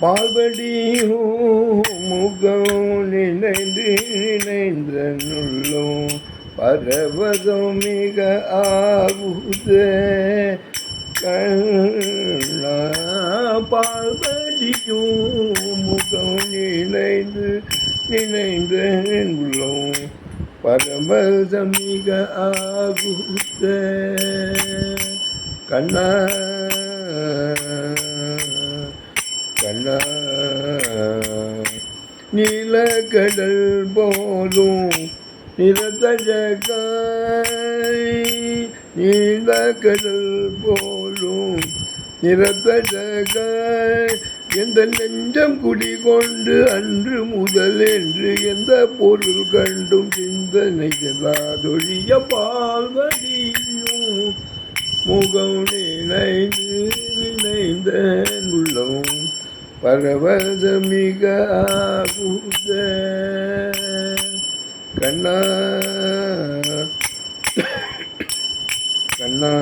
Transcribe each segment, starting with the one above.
பால்படியும் முகம் நினைந்து நினைந்த நுள்ளும் பரவதம் மிக ஆகுத பால்படியும் முகம் நினைந்து நினைந்த உள்ளம் பரவதம் மிக ஆகுத. கண்ணா கண்ணா நீலக்கடல் போலும் நிறத்தஜகாய் நீலக்கடல் போலும். நிறத்தஜகாய் எந்த நெஞ்சம் குடிகொண்டு அன்று முதல் என்று எந்த பொருள் கண்டும் சிந்தனைகளாதொழிய செல்லாதொழிய பால்வடியும். முகம் நினைந்து நினைந்த பரவசமிக ஆகுத கண்ணா. கண்ணா.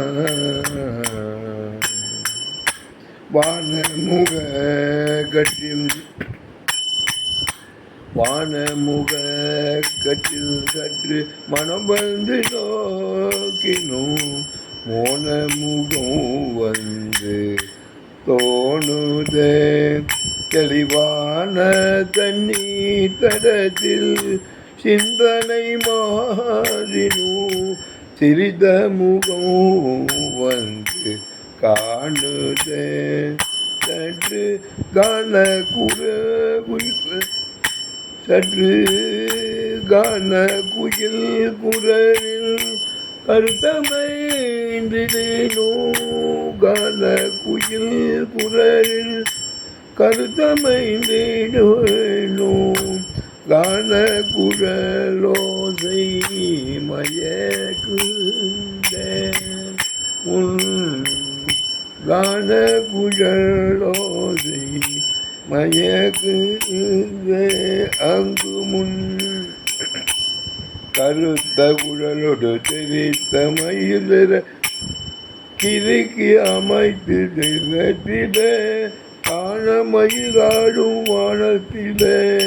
வானமுக கட்டில். வானமுக கட்டில் கற்று மனம் வந்து நோக்கினோம் மோனமுகம் வந்து தோணுதே. தெளிவான தண்ணீர் தடத்தில் சிந்தனை மாறினோ. சிறித முகம் வந்து காணுதே. சற்று காண குற சற்று காண குயில் குரலில் கருத்தமைந்தினோ காண குயில் குரலில் கருத்தமைந்தினோ காண குழலோசை மயக்குத உன் காண குழலோசை மயக்குத அங்கு முன் கருத்த குழலோடு தெரித்த மயிலிற கிறுக்கி அமைத்து திரட்டிட காண மயிலாடும் வானத்திலே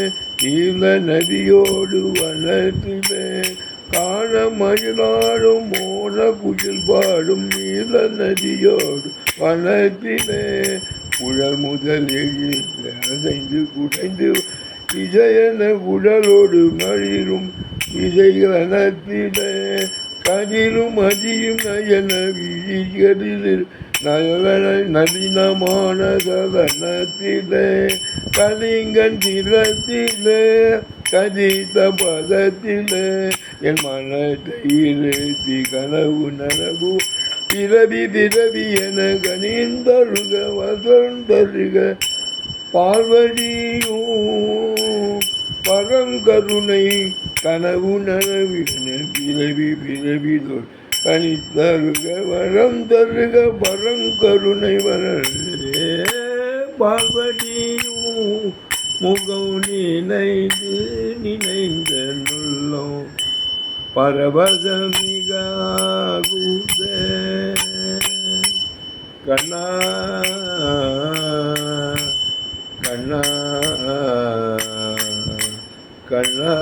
நீல நதியோடு வனத்திலே. காண மயிலாடும் மோன குயில் பாடும் நீல நதியோடு வனத்திலே. குழல் முதல் எழில் அசைந்து குடைந்து விஜயன குழலோடு மழிரும் விஜயனத்திலே. கதிரும் அதியும் நயன விழிகளில் நயன நவீனமான கவனத்திலே கலிங்கன் திறத்திலே கதித்த பதத்திலே என் மனத்தை இருத்தி கனவு நனவு பிறவி பிறவி என கனிந்தருக வசந்தருக பார்வதியும் பரங்கருணை கனவு நனவின பிறவி பிறவி தொல் கனித்தருக வரம் தருக பரங்கருணை வளரே பார்வதியும் முகம் நினைந்து நினைந்த நுள்ளோம். பரவசமிக கண்ணா கண்ணா கண்ணா.